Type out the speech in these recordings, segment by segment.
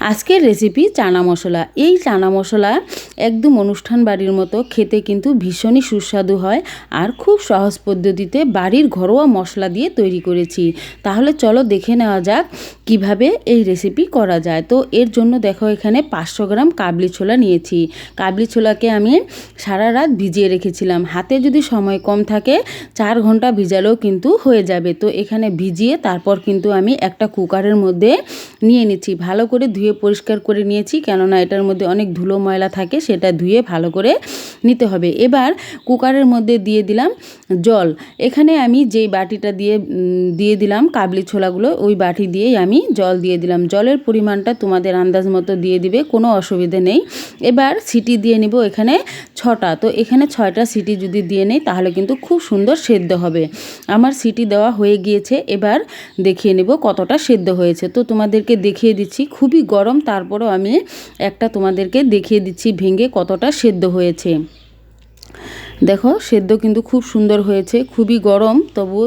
আজকের রেসিপি চানা মশলা। এই চানা মশলা একদম অনুষ্ঠান বাড়ির মতো, খেতে কিন্তু ভীষণই সুস্বাদু হয় আর খুব সহজ পদ্ধতিতে বাড়ির ঘরোয়া মশলা দিয়ে তৈরি করেছি। তাহলে চলো দেখে নেওয়া যাক কীভাবে এই রেসিপি করা যায়। তো এর জন্য দেখো এখানে পাঁচশো গ্রাম কাবলি ছোলা নিয়েছি। কাবলি ছোলাকে আমি সারা রাত ভিজিয়ে রেখেছিলাম। হাতে যদি সময় কম থাকে, চার ঘণ্টা ভিজালেও কিন্তু হয়ে যাবে। তো এখানে ভিজিয়ে তারপর কিন্তু আমি একটা কুকারের মধ্যে নিয়ে নিচ্ছি। ভালো করে ধুয়ে পরিষ্কার করে নিয়েছি, কেননা এটার মধ্যে অনেক ধুলো ময়লা থাকে, সেটা ধুয়ে ভালো করে নিতে হবে। এবার কুকারের মধ্যে দিয়ে দিলাম জল। এখানে আমি যেই বাটিটা দিয়ে দিয়ে দিলাম কাবলি ছোলাগুলো, ওই বাটি দিয়েই আমি জল দিয়ে দিলাম। জলের পরিমাণটা তোমাদের আন্দাজ মতো দিয়ে দিবে, কোনো অসুবিধে নেই। এবার সিটি দিয়ে নিব এখানে ছটা। তো এখানে ছয়টা সিটি যদি দিয়ে নেই, তাহলে কিন্তু খুব সুন্দর সেদ্ধ হবে। আমার সিটি দেওয়া হয়ে গিয়েছে, এবার দেখিয়ে নেব কতটা সেদ্ধ হয়েছে। তো তোমাদেরকে দেখিয়ে দিচ্ছি, খুবই গরম, তারপরও আমি একটা তোমাদেরকে দেখিয়ে দিচ্ছি ভেঙে কতটা সেদ্ধ হয়েছে। দেখো, সেদ্ধ কিন্তু খুব সুন্দর হয়েছে, খুবই গরম তবু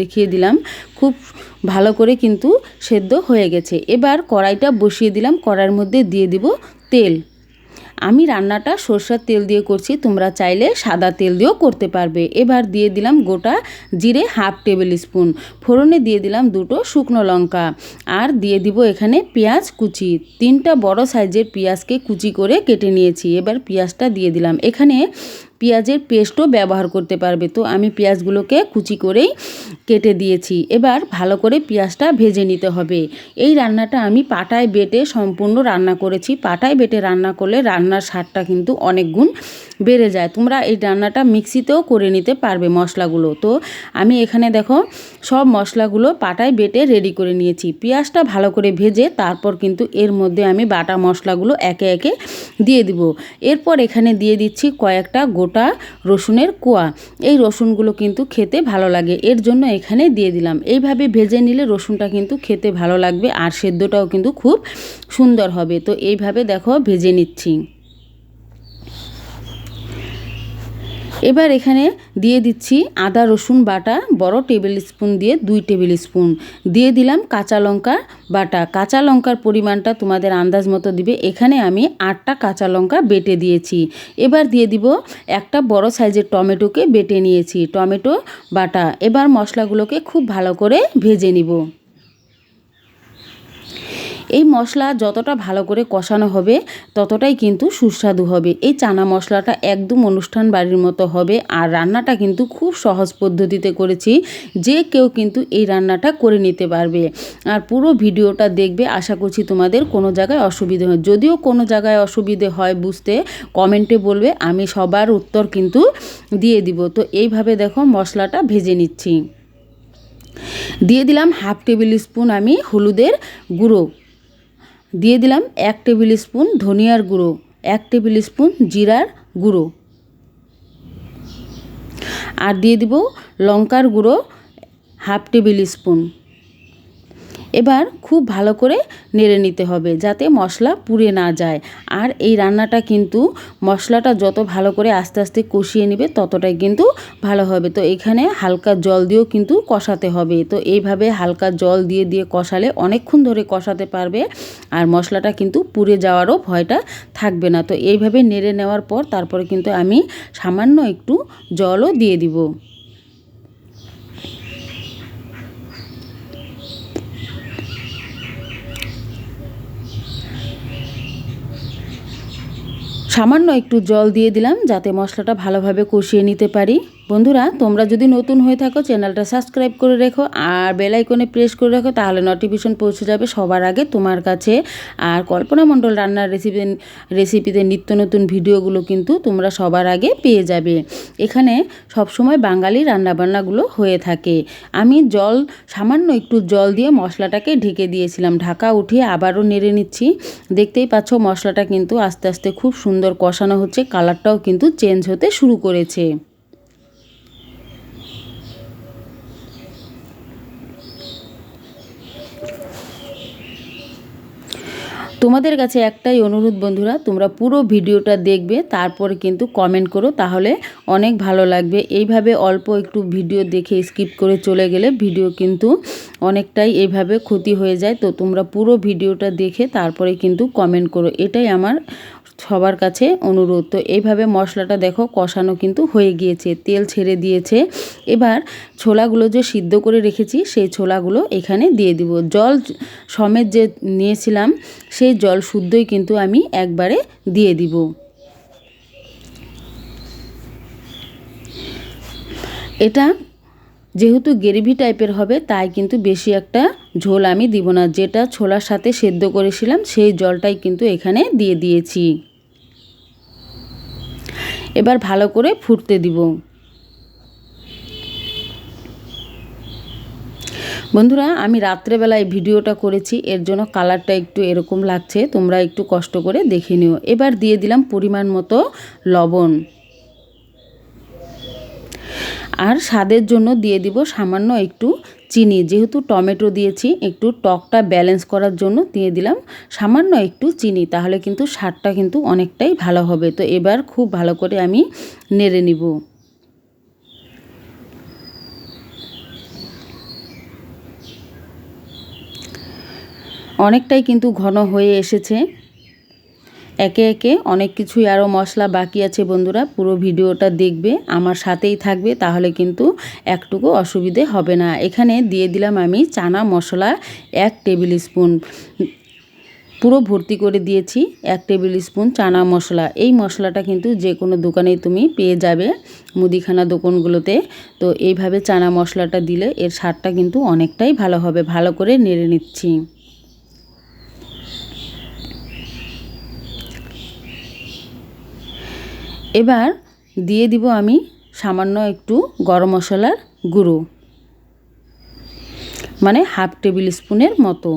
দেখিয়ে দিলাম, খুব ভালো করে কিন্তু সেদ্ধ হয়ে গেছে। এবার কড়াইটা বসিয়ে দিলাম, কড়াইয়ের মধ্যে দিয়ে দিব তেল। আমি রান্নাটা সর্ষার তেল দিয়ে করছি, তোমরা চাইলে সাদা তেল দিয়েও করতে পারবে। এবার দিয়ে দিলাম গোটা জিরে হাফ টেবিল স্পুন। ফোড়নে দিয়ে দিলাম দুটো শুকনো লঙ্কা। আর দিয়ে দিব এখানে পেঁয়াজ কুচি। তিনটা বড় সাইজের পেঁয়াজকে কুচি করে কেটে নিয়েছি। এবার পেঁয়াজটা দিয়ে দিলাম। এখানে পেঁয়াজের পেস্টও ব্যবহার করতে পারবে। তো আমি পেঁয়াজগুলোকে কুচি করেই কেটে দিয়েছি। এবার ভালো করে পেঁয়াজটা ভেজে নিতে হবে। এই রান্নাটা আমি পাটায় বেটে সম্পূর্ণ রান্না করেছি। পাটায় বেটে রান্না করলে রান্নার স্বাদটা কিন্তু অনেক গুণ বেড়ে যায়। তোমরা এই রান্নাটা মিক্সিতেও করে নিতে পারবে মশলাগুলো। তো আমি এখানে দেখো সব মশলাগুলো পাটায় বেটে রেডি করে নিয়েছি। পেঁয়াজটা ভালো করে ভেজে তারপর কিন্তু এর মধ্যে আমি বাটা মশলাগুলো একে একে দিয়ে দিব। এরপর এখানে দিয়ে দিচ্ছি কয়েকটা গোটা রসুনের কোয়া। এই রসুনগুলো কিন্তু খেতে ভালো লাগে, এর জন্য এখানে দিয়ে দিলাম। এইভাবে ভেজে নিলে রসুনটা কিন্তু খেতে ভালো লাগবে আর সেদ্ধটাও কিন্তু খুব সুন্দর হবে। তো এইভাবে দেখো ভেজে নিচ্ছি। এবার এখানে দিয়ে দিচ্ছি আদা, রসুন বাটা, বড় টেবিল স্পুন দিয়ে দুই টেবিল স্পুন দিয়ে দিলাম কাঁচা লঙ্কা বাটা। কাঁচা লঙ্কার পরিমাণটা তোমাদের আন্দাজ মতো দিবে। এখানে আমি আটটা কাঁচা লঙ্কা বেটে দিয়েছি। এবার দিয়ে দিব একটা বড় সাইজের টমেটোকে বেটে নিয়েছি, টমেটো বাটা। এবার মশলাগুলোকে খুব ভালো করে ভেজে নিব। এই মশলা যতটা ভালো করে কষানো হবে, ততটাই কিন্তু সুস্বাদু হবে। এই চানা মশলাটা একদম অনুষ্ঠান বাড়ির মতো হবে আর রান্নাটা কিন্তু খুব সহজ পদ্ধতিতে করেছি, যে কেউ কিন্তু এই রান্নাটা করে নিতে পারবে। আর পুরো ভিডিওটা দেখবে, আশা করছি তোমাদের কোনো জায়গায় অসুবিধে হয়। যদিও কোনো জায়গায় অসুবিধে হয় বুঝতে, কমেন্টে বলবে, আমি সবার উত্তর কিন্তু দিয়ে দিব। তো এইভাবে দেখো মশলাটা ভেজে নিচ্ছি। দিয়ে দিলাম হাফ টেবিল স্পুন আমি হলুদের গুঁড়ো। দিয়ে দিলাম এক টেবিল স্পুন ধনিয়ার গুঁড়ো, এক টেবিল স্পুন জিরার গুঁড়ো। আর দিয়ে দিব লঙ্কার গুঁড়ো, হাফ টেবিল স্পুন এবার খুব ভালো করে নেড়ে নিতে হবে যাতে মশলা পুড়ে না যায়। আর এই রান্নাটা কিন্তু মশলাটা যত ভালো করে আস্তে আস্তে কষিয়ে নেবে ততটাই কিন্তু ভালো হবে। তো এখানে হালকা জল দিয়েও কিন্তু কষাতে হবে। তো এইভাবে হালকা জল দিয়ে দিয়ে কষালে অনেকক্ষণ ধরে কষাতে পারবে আর মশলাটা কিন্তু পুড়ে যাওয়ারও ভয়টা থাকবে না। তো এইভাবে নেড়ে নেওয়ার পর তারপরে কিন্তু আমি সামান্য একটু জলও দিয়ে দিব। সামান্য একটু জল দিয়ে দিলাম যাতে মশলাটা ভালোভাবে কষিয়ে নিতে পারি। বন্ধুরা, তোমরা যদি নতুন হয়ে থাকো, চ্যানেলটা সাবস্ক্রাইব করে রেখো আর বেল আইকনে প্রেস করে রাখো, তাহলে নোটিফিকেশন পৌঁছে যাবে সবার আগে তোমার কাছে। আর কল্পনা মণ্ডল রান্নার রেসিপি রেসিপিতে নিত্য নতুন ভিডিওগুলো কিন্তু তোমরা সবার আগে পেয়ে যাবে। এখানে সবসময় বাঙালি রান্নাবান্নাগুলো হয়ে থাকে। আমি জল, সামান্য একটু জল দিয়ে মশলাটাকে ঢেকে দিয়েছিলাম। ঢাকা উঠিয়ে আবারও নেড়ে নিচ্ছি। দেখতেই পাচ্ছ মশলাটা কিন্তু আস্তে আস্তে খুব সুন্দর কষানো হচ্ছে কালারটাও কিন্তু চেঞ্জ হতে শুরু করেছে। তোমাদের কাছে একটাই অনুরোধ বন্ধুরা, তোমরা পুরো ভিডিওটা দেখবে, তারপরে কিন্তু কমেন্ট করো, তাহলে অনেক ভালো লাগবে। এইভাবে অল্প একটু ভিডিও দেখে স্কিপ করে চলে গেলে ভিডিও কিন্তু অনেকটাই এইভাবে ক্ষতি হয়ে যায়। তো তোমরা পুরো ভিডিওটা দেখে, তারপরে কিন্তু কমেন্ট করো। এটাই আমার সবার কাছে অনুরোধ। তো এইভাবে মশলাটা দেখো, কষানো কিন্তু হয়ে গিয়েছে, তেল ছেড়ে দিয়েছে। এবার ছোলাগুলো যে সিদ্ধ করে রেখেছি, সেই ছোলাগুলো এখানে দিয়ে দিব। জল সমেত যে নিয়েছিলাম, সেই জল শুদ্ধই কিন্তু আমি একবারে দিয়ে দিব। এটা যেহেতু গ্রেভি টাইপের হবে, তাই কিন্তু বেশি একটা ঝোল আমি দিব না। যেটা ছোলার সাথে সেদ্ধ করেছিলাম, সেই জলটাই কিন্তু এখানে দিয়ে দিয়েছি। এবার ভালো করে ফুটতে দিব। বন্ধুরা, আমি রাত্রেবেলায় ভিডিওটা করেছি, এর জন্য কালারটা একটু এরকম লাগছে, তোমরা একটু কষ্ট করে দেখে নিও। এবার দিয়ে দিলাম পরিমাণ মতো লবণ। আর স্বাদের জন্য দিয়ে দিব সামান্য একটু চিনি, যেহেতু টমেটো দিয়েছি, একটু টকটা ব্যালেন্স করার জন্য দিয়ে দিলাম সামান্য একটু চিনি, তাহলে কিন্তু স্বাদটা কিন্তু অনেকটাই ভালো হবে। তো এবার খুব ভালো করে আমি নেড়ে নিব। অনেকটাই কিন্তু ঘন হয়ে এসেছে। একে একে অনেক কিছুই আরও মশলা বাকি আছে বন্ধুরা, পুরো ভিডিওটা দেখবে, আমার সাথেই থাকবে, তাহলে কিন্তু একটুকু অসুবিধে হবে না। এখানে দিয়ে দিলাম আমি চানা মশলা এক টেবিল স্পুন। পুরো ভর্তি করে দিয়েছি, এক টেবিল স্পুন চানা মশলা। এই মশলাটা কিন্তু যে কোনো দোকানেই তুমি পেয়ে যাবে মুদিখানা দোকানগুলোতে। তো এইভাবে চানা মশলাটা দিলে এর স্বাদটা কিন্তু অনেকটাই ভালো হবে। ভালো করে নেড়ে নিচ্ছি। এবার দিয়ে দিব আমি সামান্য একটু গরম মশলার গুঁড়ো মানে হাফ টেবিল স্পুনের মতো।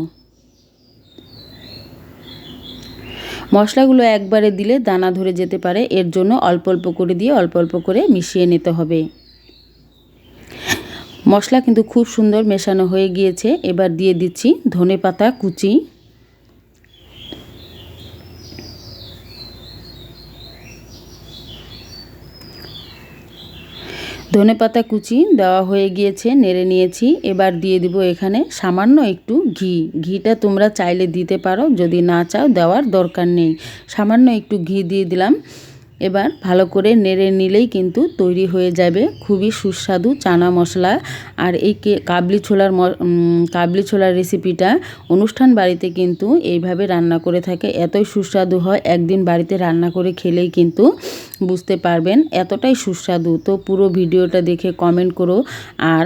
মশলাগুলো একবারে দিলে দানা ধরে যেতে পারে, এর জন্য অল্প অল্প করে দিয়ে অল্প অল্প করে মিশিয়ে নিতে হবে। মশলা কিন্তু খুব সুন্দর মেশানো হয়ে গিয়েছে। এবার দিয়ে দিচ্ছি ধনে পাতা কুচি। ধনে পাতা কুচি দেওয়া হয়ে গিয়েছে, নেড়ে নিয়েছি। এবার দিয়ে দিব এখানে সামান্য একটু ঘি। ঘিটা তোমরা চাইলে দিতে পারো, যদি না চাও দেওয়ার দরকার নেই। সামান্য একটু ঘি দিয়ে দিলাম। এবার ভালো করে নেড়ে নিলেই কিন্তু তৈরি হয়ে যাবে খুবই সুস্বাদু চানা মশলা। আর এই কাবলি ছোলার কাবলি ছোলার রেসিপিটা অনুষ্ঠান বাড়িতে কিন্তু এইভাবে রান্না করে থাকে। এতই সুস্বাদু হয়, একদিন বাড়িতে রান্না করে খেলেই কিন্তু বুঝতে পারবেন এতটাই সুস্বাদু। তো পুরো ভিডিওটা দেখে কমেন্ট করো। আর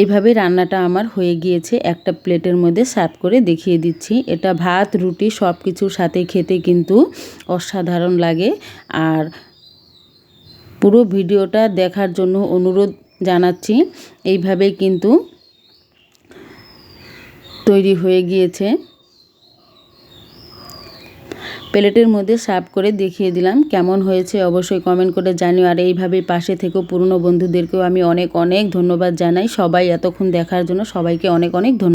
এইভাবে রান্নাটা আমার হয়ে গিয়েছে। একটা প্লেটের মধ্যে সার্ভ করে দেখিয়ে দিচ্ছি। এটা ভাত, রুটি সব কিছুর সাথে খেতে কিন্তু অসাধারণ লাগে। আর পুরো ভিডিওটা দেখার জন্য অনুরোধ জানাচ্ছি। এইভাবে কিন্তু তৈরি হয়ে গিয়েছে। প্লেটের মধ্যে সার্ভ করে দেখিয়ে দিলাম কেমন হয়েছে। অবশ্যই কমেন্ট করে জানিও। আর এইভাবে পাশে থেকেও পুরনো বন্ধুদেরকেও আমি অনেক অনেক ধন্যবাদ জানাই। সবাই এতক্ষণ দেখার জন্য সবাইকে অনেক অনেক ধন্যবাদ।